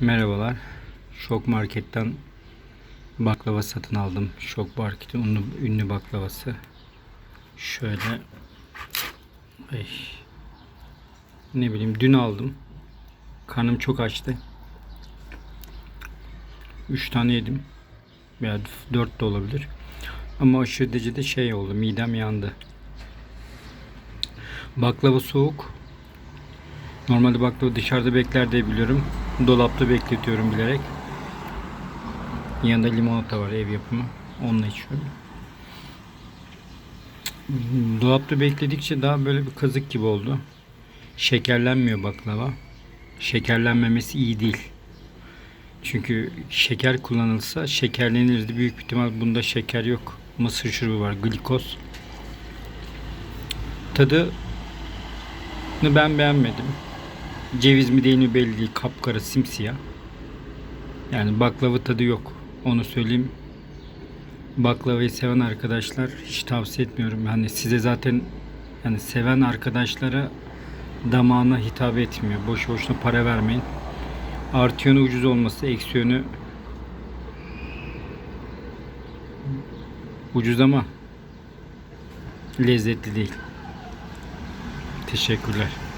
Merhabalar. Şok Market'ten baklava satın aldım. Şok Market'in ünlü, ünlü baklavası. Şöyle ay, ne bileyim dün aldım. Karnım çok açtı. 3 tane yedim. Veya 4 de olabilir. Ama aşırı derecede şey oldu. Midem yandı. Baklava soğuk. Normalde baklava dışarıda bekler diye biliyorum. Dolapta bekletiyorum bilerek. Yanında limonata var ev yapımı. Onunla içiyorum. Dolapta bekledikçe daha böyle bir kazık gibi oldu. Şekerlenmiyor baklava. Şekerlenmemesi iyi değil. Çünkü şeker kullanılsa şekerlenirdi. Büyük ihtimal bunda şeker yok. Mısır şurubu var, glikoz. Tadı ben beğenmedim. Ceviz mi değil mi belli değil. Kapkara simsiyah. Yani baklava tadı yok. Onu söyleyeyim. Baklavayı seven arkadaşlar hiç tavsiye etmiyorum. Yani size zaten yani seven arkadaşlara damağına hitap etmiyor. Boş boşuna para vermeyin. Artı yönü ucuz olması, eksi yönü ucuz ama lezzetli değil. Teşekkürler.